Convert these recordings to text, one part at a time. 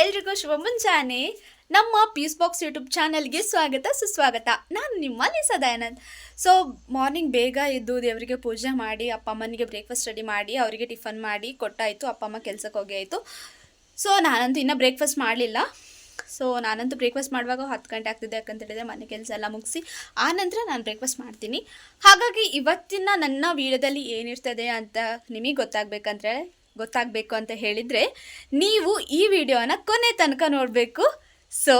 ಎಲ್ರಿಗೂ ಶುಭ ಮುಂಜಾನೆ. ನಮ್ಮ ಪೀಸ್ ಬಾಕ್ಸ್ ಯೂಟ್ಯೂಬ್ ಚಾನಲ್ಗೆ ಸ್ವಾಗತ, ಸುಸ್ವಾಗತ. ನಾನು ನಿಮ್ಮ ದಯಾನಂದ್ ಸೊ ಮಾರ್ನಿಂಗ್ ಬೇಗ ಎದ್ದು ದೇವರಿಗೆ ಪೂಜೆ ಮಾಡಿ, ಅಪ್ಪ ಅಮ್ಮನಿಗೆ ಬ್ರೇಕ್ಫಾಸ್ಟ್ ರೆಡಿ ಮಾಡಿ, ಅವರಿಗೆ ಟಿಫನ್ ಮಾಡಿ ಕೊಟ್ಟಾಯಿತು, ಅಪ್ಪ ಅಮ್ಮ ಕೆಲಸಕ್ಕೆ ಹೋಗಿ ಆಯಿತು ಸೊ ನಾನಂತೂ ಇನ್ನೂ ಬ್ರೇಕ್ಫಾಸ್ಟ್ ಮಾಡಲಿಲ್ಲ. ಸೊ ನಾನಂತೂ ಬ್ರೇಕ್ಫಾಸ್ಟ್ ಮಾಡುವಾಗ ಹತ್ತು ಗಂಟೆ ಆಗ್ತಿದೆ ಯಾಕಂತ ಹೇಳಿದ್ರೆ ಮನೆ ಕೆಲಸ ಎಲ್ಲ ಮುಗಿಸಿ, ಆ ನಂತರ ನಾನು ಬ್ರೇಕ್ಫಾಸ್ಟ್ ಮಾಡ್ತೀನಿ. ಹಾಗಾಗಿ ಇವತ್ತಿನ ನನ್ನ ವೀಡಿಯೋದಲ್ಲಿ ಏನಿರ್ತದೆ ಅಂತ ನಿಮಗೆ ಗೊತ್ತಾಗಬೇಕಂದ್ರೆ ಗೊತ್ತಾಗಬೇಕು ಅಂತ ಹೇಳಿದರೆ ನೀವು ಈ ವಿಡಿಯೋನ ಕೊನೆ ತನಕ ನೋಡಬೇಕು. ಸೊ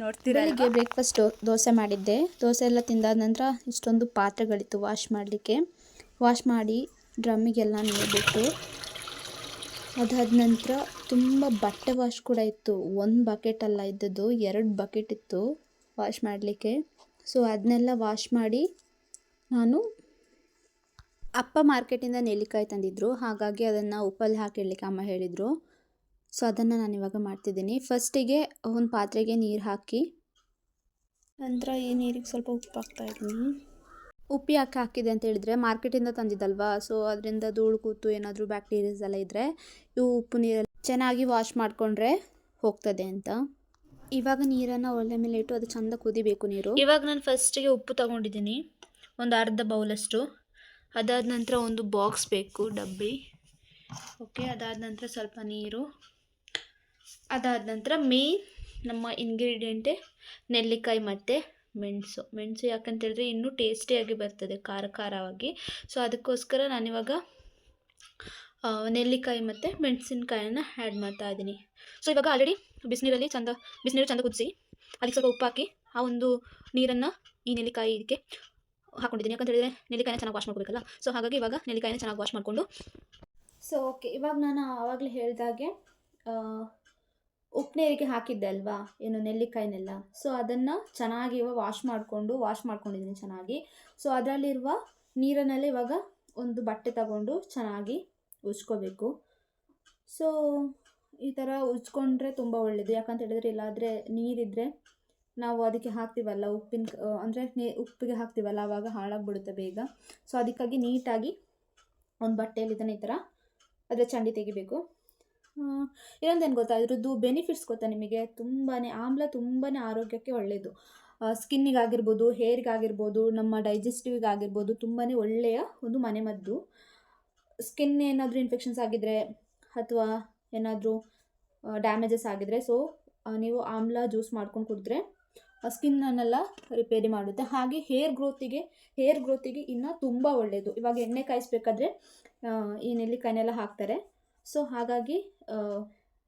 ನೋಡ್ತೀರಾ ಬೆಳಿಗ್ಗೆ ಬ್ರೇಕ್ಫಾಸ್ಟ್ ದೋಸೆ ಮಾಡಿದ್ದೆ. ದೋಸೆ ಎಲ್ಲ ತಿಂದಾದ ನಂತರ ಇಷ್ಟೊಂದು ಪಾತ್ರೆಗಳಿತ್ತು ವಾಶ್ ಮಾಡಲಿಕ್ಕೆ. ವಾಶ್ ಮಾಡಿ ಡ್ರಮ್ಮಿಗೆಲ್ಲ ನೋಡಿಬಿಟ್ಟು ಬಿಟ್ಟು ಅದಾದ ನಂತರ ತುಂಬ ಬಟ್ಟೆ ವಾಶ್ ಕೂಡ ಇತ್ತು. ಒಂದು ಬಕೆಟ್ ಅಲ್ಲ ಇದ್ದದ್ದು, ಎರಡು ಬಕೆಟ್ ಇತ್ತು ವಾಶ್ ಮಾಡಲಿಕ್ಕೆ. ಸೊ ಅದನ್ನೆಲ್ಲ ವಾಶ್ ಮಾಡಿ ನಾನು ಅಪ್ಪ ಮಾರ್ಕೆಟಿಂದ ನೆಲ್ಲಿಕಾಯಿ ತಂದಿದ್ದರು ಹಾಗಾಗಿ ಅದನ್ನು ಉಪ್ಪಲ್ಲಿ ಹಾಕಿ ಇಡ್ಲಿಕ್ಕೆ ಅಮ್ಮ ಹೇಳಿದರು. ಸೊ ಅದನ್ನು ನಾನು ಇವಾಗ ಮಾಡ್ತಿದ್ದೀನಿ. ಫಸ್ಟಿಗೆ ಒಂದು ಪಾತ್ರೆಗೆ ನೀರು ಹಾಕಿ, ನಂತರ ಈ ನೀರಿಗೆ ಸ್ವಲ್ಪ ಉಪ್ಪು ಹಾಕ್ತಾ ಇದ್ದೀನಿ. ಉಪ್ಪು ಯಾಕೆ ಹಾಕಿದೆ ಅಂತ ಹೇಳಿದರೆ, ಮಾರ್ಕೆಟಿಂದ ತಂದಿದ್ದಲ್ವಾ? ಸೊ ಅದರಿಂದ ಧೂಳು ಕೂತು ಏನಾದರೂ ಬ್ಯಾಕ್ಟೀರಿಯಾಸ್ ಎಲ್ಲ ಇದ್ದರೆ ಇವು ಉಪ್ಪು ನೀರಲ್ಲಿ ಚೆನ್ನಾಗಿ ವಾಶ್ ಮಾಡಿಕೊಂಡ್ರೆ ಹೋಗ್ತದೆ ಅಂತ. ಇವಾಗ ನೀರನ್ನು ಒಲೆ ಮೇಲೆ ಇಟ್ಟು ಅದು ಚೆಂದ ಕುದಿಬೇಕು ನೀರು. ಇವಾಗ ನಾನು ಫಸ್ಟಿಗೆ ಉಪ್ಪು ತಗೊಂಡಿದ್ದೀನಿ. ಒಂದು ಅರ್ಧ ಬೌಲಷ್ಟು ಅದಾದ ನಂತರ ಒಂದು ಬಾಕ್ಸ್ ಬೇಕು ಡಬ್ಬಿ. ಓಕೆ ಅದಾದ ನಂತರ ಸ್ವಲ್ಪ ನೀರು. ಅದಾದ ನಂತರ ಮೇನ್ ನಮ್ಮ ಇಂಗ್ರೀಡಿಯೆಂಟೇ ನೆಲ್ಲಿಕಾಯಿ ಮತ್ತು ಮೆಣಸು. ಮೆಣಸು ಯಾಕಂತೇಳಿದ್ರೆ ಇನ್ನೂ ಟೇಸ್ಟಿಯಾಗಿ ಬರ್ತದೆ ಖಾರ ಖಾರವಾಗಿ. ಸೊ ಅದಕ್ಕೋಸ್ಕರ ನಾನಿವಾಗ ನೆಲ್ಲಿಕಾಯಿ ಮತ್ತು ಮೆಣಸಿನಕಾಯನ್ನು ಆ್ಯಡ್ ಮಾಡ್ತಾ ಇದ್ದೀನಿ. ಸೊ ಇವಾಗ ಆಲ್ರೆಡಿ ಬಿಸಿನೀರಲ್ಲಿ ಚಂದ, ಬಿಸಿನೀರು ಚಂದ ಕುದಿಸಿ, ಅದಕ್ಕೆ ಸ್ವಲ್ಪ ಉಪ್ಪು ಹಾಕಿ ಆ ಒಂದು ನೀರನ್ನು ಈ ನೆಲ್ಲಿಕಾಯಿ ಇದಕ್ಕೆ ಹಾಕೊಂಡಿದ್ದೀನಿ. ಯಾಕಂತ ಹೇಳಿದ್ರೆ ನೆಲ್ಲಿಕಾಯಿನ ಚೆನ್ನಾಗಿ ವಾಶ್ ಮಾಡ್ಕೋಬೇಕಲ್ಲ? ಸೊ ಹಾಗಾಗಿ ಇವಾಗ ನೆಲ್ಲಿಕಾಯಿನ ಚೆನ್ನಾಗಿ ವಾಶ್ ಮಾಡಿಕೊಂಡು ಸೊ ಓಕೆ ಇವಾಗ ನಾನು ಆವಾಗಲೇ ಹೇಳಿದಾಗೆ ಉಪ್ಪು ಹಾಕಿದ್ದೆ ಅಲ್ವಾ? ಏನು ನೆಲ್ಲಿಕಾಯಿನೆಲ್ಲ. ಸೊ ಅದನ್ನು ಚೆನ್ನಾಗಿ ಇವಾಗ ವಾಶ್ ಮಾಡಿಕೊಂಡು ವಾಶ್ ಮಾಡ್ಕೊಂಡಿದ್ದೀನಿ ಚೆನ್ನಾಗಿ. ಸೊ ಅದರಲ್ಲಿರುವ ನೀರನ್ನೆಲ್ಲ ಇವಾಗ ಒಂದು ಬಟ್ಟೆ ತಗೊಂಡು ಚೆನ್ನಾಗಿ ಉಜ್ಕೋಬೇಕು. ಸೊ ಈ ಥರ ಉಜ್ಕೊಂಡ್ರೆ ತುಂಬ ಒಳ್ಳೆಯದು ಯಾಕಂತ ಹೇಳಿದ್ರೆ ಇಲ್ಲಾದರೆ ನೀರಿದ್ದರೆ ನಾವು ಅದಕ್ಕೆ ಹಾಕ್ತೀವಲ್ಲ ಉಪ್ಪಿನ ಅಂದರೆ ನೇ ಉಪ್ಪಿಗೆ ಹಾಕ್ತೀವಲ್ಲ ಆವಾಗ ಹಾಳಾಗಿಬಿಡುತ್ತೆ ಬೇಗ. ಸೊ ಅದಕ್ಕಾಗಿ ನೀಟಾಗಿ ಒಂದು ಬಟ್ಟೆಯಲ್ಲಿ ಇದನ್ನು ಈ ಥರ ಅದರ ಚಂಡಿ ತೆಗಿಬೇಕು. ಇನ್ನೊಂದೇನು ಗೊತ್ತಾ? ಇದ್ರದ್ದು ಬೆನಿಫಿಟ್ಸ್ ಗೊತ್ತಾ ನಿಮಗೆ? ತುಂಬಾ ಆಮ್ಲ ತುಂಬಾ ಆರೋಗ್ಯಕ್ಕೆ ಒಳ್ಳೆಯದು ಸ್ಕಿನ್ನಿಗಾಗಿರ್ಬೋದು ಹೇರ್ಗಾಗಿರ್ಬೋದು ನಮ್ಮ ಡೈಜೆಸ್ಟಿವ್ಗಾಗಿರ್ಬೋದು ತುಂಬಾ ಒಳ್ಳೆಯ ಒಂದು ಮನೆಮದ್ದು ಸ್ಕಿನ್ ಏನಾದರೂ ಇನ್ಫೆಕ್ಷನ್ಸ್ ಆಗಿದ್ರೆ ಅಥವಾ ಏನಾದರೂ ಡ್ಯಾಮೇಜಸ್ ಆಗಿದ್ರೆ ಸೊ ನೀವು ಆಮ್ಲ ಜ್ಯೂಸ್ ಮಾಡ್ಕೊಂಡು ಕುಡಿದ್ರೆ ಸ್ಕಿನ್ನನ್ನೆಲ್ಲ ರಿಪೇರಿ ಮಾಡುತ್ತೆ. ಹಾಗೆ ಹೇರ್ ಗ್ರೋತಿಗೆ ಹೇರ್ ಗ್ರೋತಿಗೆ ಇನ್ನೂ ತುಂಬ ಒಳ್ಳೆಯದು ಇವಾಗ ಎಣ್ಣೆ ಕಾಯಿಸ್ಬೇಕಾದ್ರೆ ಈ ನೆಲ್ಲಿಕಾಯಿನೆಲ್ಲ ಹಾಕ್ತಾರೆ. ಸೊ ಹಾಗಾಗಿ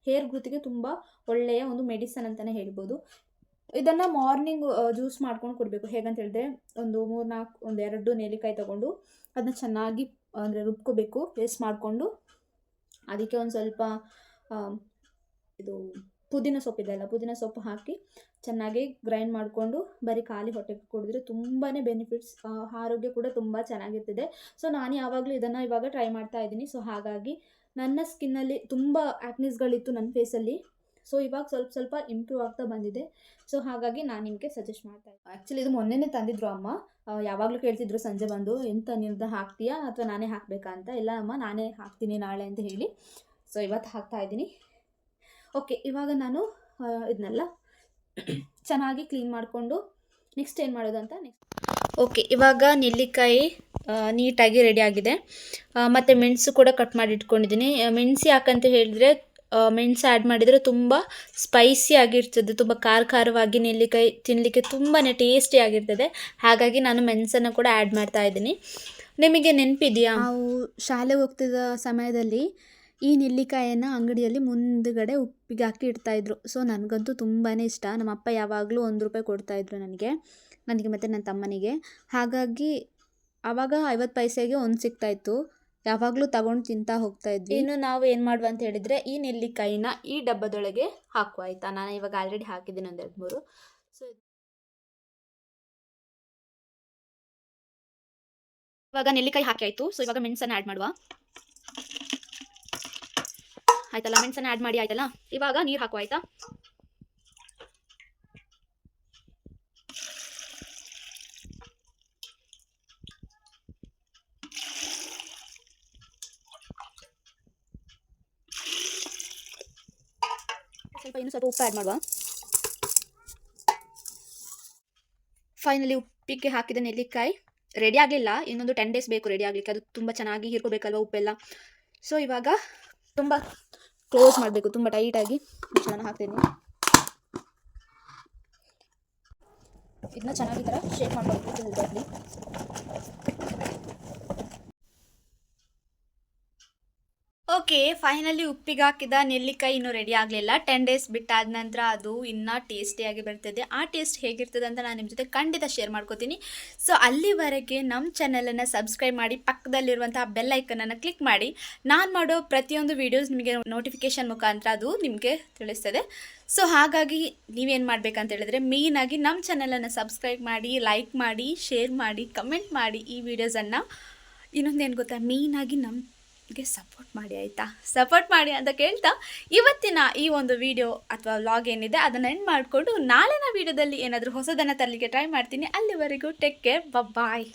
ಹೇರ್ ಗ್ರೋತಿಗೆ ತುಂಬ ಒಳ್ಳೆಯ ಒಂದು ಮೆಡಿಸನ್ ಅಂತಲೇ ಹೇಳ್ಬೋದು. ಇದನ್ನು ಮಾರ್ನಿಂಗ್ ಜ್ಯೂಸ್ ಮಾಡ್ಕೊಂಡು ಕೊಡಬೇಕು. ಹೇಗಂತ ಹೇಳಿದ್ರೆ, ಒಂದು ಮೂರು ನಾಲ್ಕು ಒಂದು ಎರಡು ನೆಲ್ಲಿಕಾಯಿ ತೊಗೊಂಡು ಅದನ್ನ ಚೆನ್ನಾಗಿ, ಅಂದರೆ ರುಬ್ಕೋಬೇಕು ಪೇಸ್ಟ್ ಮಾಡಿಕೊಂಡು. ಅದಕ್ಕೆ ಒಂದು ಸ್ವಲ್ಪ ಇದು ಪುದೀನ ಅಲ್ಲ, ಪುದೀನ ಸೊಪ್ಪು ಹಾಕಿ ಚೆನ್ನಾಗಿ ಗ್ರೈಂಡ್ ಮಾಡಿಕೊಂಡು ಬರೀ ಖಾಲಿ ಹೊಟ್ಟೆಗೆ ಕುಡಿದ್ರೆ ತುಂಬಾ ಬೆನಿಫಿಟ್ಸ್ ಆರೋಗ್ಯ ಕೂಡ ತುಂಬ ಚೆನ್ನಾಗಿರ್ತದೆ. ಸೊ ನಾನು ಯಾವಾಗಲೂ ಇದನ್ನು ಇವಾಗ ಟ್ರೈ ಮಾಡ್ತಾ ಇದ್ದೀನಿ. ಸೊ ಹಾಗಾಗಿ ನನ್ನ ಸ್ಕಿನ್ನಲ್ಲಿ ತುಂಬ ಆ್ಯಕ್ನಿಸ್ಗಳಿತ್ತು ನನ್ನ ಫೇಸಲ್ಲಿ ಸೊ ಇವಾಗ ಸ್ವಲ್ಪ ಸ್ವಲ್ಪ ಇಂಪ್ರೂವ್ ಆಗ್ತಾ ಬಂದಿದೆ. ಸೊ ಹಾಗಾಗಿ ನಾನು ನಿಮಗೆ ಸಜೆಸ್ಟ್ ಮಾಡ್ತಾ ಇದ್ದೀನಿ. ಆ್ಯಕ್ಚುಲಿ ಇದು ಮೊನ್ನೆನೇ ತಂದಿದ್ರು ಅಮ್ಮ. ಯಾವಾಗಲೂ ಕೇಳ್ತಿದ್ರು ಸಂಜೆ ಬಂದು, ಎಂತ ನಿಮ್ದು ಹಾಕ್ತೀಯಾ ಅಥವಾ ನಾನೇ ಹಾಕಬೇಕಾ? ಅಂತ. ಇಲ್ಲ ಅಮ್ಮ, ನಾನೇ ಹಾಕ್ತೀನಿ ನಾಳೆ, ಅಂತ ಹೇಳಿ. ಸೊ ಇವತ್ತು ಹಾಕ್ತಾ ಇದ್ದೀನಿ. ಓಕೆ ಇವಾಗ ನಾನು ಇದನ್ನೆಲ್ಲ ಚೆನ್ನಾಗಿ ಕ್ಲೀನ್ ಮಾಡಿಕೊಂಡು ನೆಕ್ಸ್ಟ್ ಏನು ಮಾಡೋದು ಅಂತ ನೆಕ್ಸ್ಟ್ ಓಕೆ ಇವಾಗ ನೆಲ್ಲಿಕಾಯಿ ನೀಟಾಗಿ ರೆಡಿ ಆಗಿದೆ. ಮತ್ತು ಮೆಣಸು ಕೂಡ ಕಟ್ ಮಾಡಿ ಇಟ್ಕೊಂಡಿದ್ದೀನಿ. ಮೆಣಸು ಯಾಕಂತ ಹೇಳಿದ್ರೆ ಮೆಣಸು ಆ್ಯಡ್ ಮಾಡಿದರೆ ತುಂಬ ಸ್ಪೈಸಿ ಆಗಿರ್ತದೆ. ತುಂಬ ಖಾರ ಖಾರವಾಗಿ ನೆಲ್ಲಿಕಾಯಿ ತಿನ್ನಲಿಕ್ಕೆ ತುಂಬಾ ಟೇಸ್ಟಿ ಆಗಿರ್ತದೆ. ಹಾಗಾಗಿ ನಾನು ಮೆಣಸನ್ನು ಕೂಡ ಆ್ಯಡ್ ಮಾಡ್ತಾ ಇದ್ದೀನಿ. ನಿಮಗೆ ನೆನಪಿದೆಯಾ? ನಾವು ಶಾಲೆಗೆ ಹೋಗ್ತಿದ್ದ ಸಮಯದಲ್ಲಿ ಈ ನೆಲ್ಲಿಕಾಯನ್ನು ಅಂಗಡಿಯಲ್ಲಿ ಮುಂದುಗಡೆ ಉಪ್ಪಿಗೆ ಹಾಕಿ ಇಡ್ತಾಯಿದ್ರು. ಸೊ, ನನಗಂತೂ ತುಂಬಾ ಇಷ್ಟ. ನಮ್ಮ ಅಪ್ಪ ಯಾವಾಗಲೂ ಒಂದು ರೂಪಾಯಿ ಕೊಡ್ತಾಯಿದ್ರು ನನಗೆ. ನನಗೆ ಮತ್ತು ನನ್ನ ತಮ್ಮನಿಗೆ. ಹಾಗಾಗಿ ಆವಾಗ ಐವತ್ತು ಪೈಸೆಗೆ ಒಂದು ಸಿಗ್ತಾಯಿತ್ತು. ಯಾವಾಗಲೂ ತಗೊಂಡು ತಿಂತಾ ಹೋಗ್ತಾ ಇದ್ವಿ. ಇನ್ನು ನಾವು ಏನು ಮಾಡುವ ಅಂತ ಹೇಳಿದರೆ, ಈ ನೆಲ್ಲಿಕಾಯಿನ ಈ ಡಬ್ಬದೊಳಗೆ ಹಾಕುವ. ಆಯಿತಾ? ನಾನು ಇವಾಗ ಆಲ್ರೆಡಿ ಹಾಕಿದ್ದೀನಿ ಒಂದೆರಡು ಮೂರು. ಸೊ ಇವಾಗ ನೆಲ್ಲಿಕಾಯಿ ಹಾಕಿ ಆಯಿತು. ಸೊ ಇವಾಗ ಮೆಣಸನ್ನು ಆ್ಯಡ್ ಮಾಡುವ. ಆಯ್ತಲ್ಲ, ಮೆಣಸನ್ನ ಆ್ಯಡ್ ಮಾಡಿ, ಆಯ್ತಲ್ಲ? ಇವಾಗ ನೀರು ಹಾಕುವ ಆಯ್ತಾ? ಸ್ವಲ್ಪ ಇನ್ನು ಸ್ವಲ್ಪ ಉಪ್ಪು ಆ್ಯಡ್ ಮಾಡುವ. ಫೈನಲಿ ಉಪ್ಪಿಗೆ ಹಾಕಿದ ನೆಲ್ಲಿಕಾಯಿ ರೆಡಿ ಆಗಲಿಲ್ಲ. ಇನ್ನೊಂದು ಟೆನ್ ಡೇಸ್ ಬೇಕು ರೆಡಿ ಆಗಲಿಕ್ಕೆ. ಅದು ತುಂಬ ಚೆನ್ನಾಗಿ ಹಿರ್ಕೋಬೇಕಲ್ವ ಉಪ್ಪೆಲ್ಲ? ಸೊ ಇವಾಗ ತುಂಬ ಕ್ಲೋಸ್ ಮಾಡಬೇಕು ತುಂಬ ಟೈಟಾಗಿ ನಾನು ಹಾಕ್ತೀನಿ. ಇದನ್ನ ಚೆನ್ನಾಗಿ ಥರ ಶೇಪ್ ಮಾಡಬೇಕು ಓಕೆ, ಫೈನಲಿ ಉಪ್ಪಿಗೆ ಹಾಕಿದ ನೆಲ್ಲಿಕಾಯಿ ಇನ್ನೂ ರೆಡಿ ಆಗಲಿಲ್ಲ. ಟೆನ್ ಡೇಸ್ ಬಿಟ್ಟಾದ ನಂತರ ಅದು ಇನ್ನೂ ಟೇಸ್ಟಿಯಾಗಿ ಬರ್ತದೆ. ಆ ಟೇಸ್ಟ್ ಹೇಗಿರ್ತದೆ ಅಂತ ನಾನು ನಿಮ್ಮ ಜೊತೆ ಖಂಡಿತ ಶೇರ್ ಮಾಡ್ಕೋತೀನಿ. ಸೊ ಅಲ್ಲಿವರೆಗೆ ನಮ್ಮ ಚಾನಲನ್ನು ಸಬ್ಸ್ಕ್ರೈಬ್ ಮಾಡಿ, ಪಕ್ಕದಲ್ಲಿರುವಂತಹ ಬೆಲ್ ಐಕನನ್ನು ಕ್ಲಿಕ್ ಮಾಡಿ. ನಾನು ಮಾಡೋ ಪ್ರತಿಯೊಂದು ವೀಡಿಯೋಸ್ ನಿಮಗೆ ನೋಟಿಫಿಕೇಶನ್ ಮುಖಾಂತರ ಅದು ನಿಮಗೆ ತಿಳಿಸ್ತದೆ. ಸೊ ಹಾಗಾಗಿ ನೀವೇನು ಮಾಡಬೇಕಂತ ಹೇಳಿದ್ರೆ ಮೇಯ್ನಾಗಿ ನಮ್ಮ ಚಾನಲನ್ನು ಸಬ್ಸ್ಕ್ರೈಬ್ ಮಾಡಿ ಲೈಕ್ ಮಾಡಿ ಶೇರ್ ಮಾಡಿ ಕಮೆಂಟ್ ಮಾಡಿ ಈ ವಿಡಿಯೋಸನ್ನು ಇನ್ನೊಂದೇನು ಗೊತ್ತಾ? ಮೇಯ್ನಾಗಿ ನಮಗೆ ಸಪೋರ್ಟ್ ಮಾಡಿ, ಆಯಿತಾ? ಸಪೋರ್ಟ್ ಮಾಡಿ ಅಂತ ಕೇಳ್ತಾ, ಇವತ್ತಿನ ಈ ಒಂದು ವಿಡಿಯೋ ಅಥವಾ ವ್ಲಾಗ್ ಏನಿದೆ, ಅದನ್ನು ಎಂಡ್ ಮಾಡಿಕೊಂಡು ನಾಳೆನ ವಿಡಿಯೋದಲ್ಲಿ ಏನಾದರೂ ಹೊಸದನ್ನು ತರಲಿಕ್ಕೆ ಟ್ರೈ ಮಾಡ್ತೀನಿ. ಅಲ್ಲಿವರೆಗೂ ಟೇಕ್ ಕೇರ್ ಬಾಯ್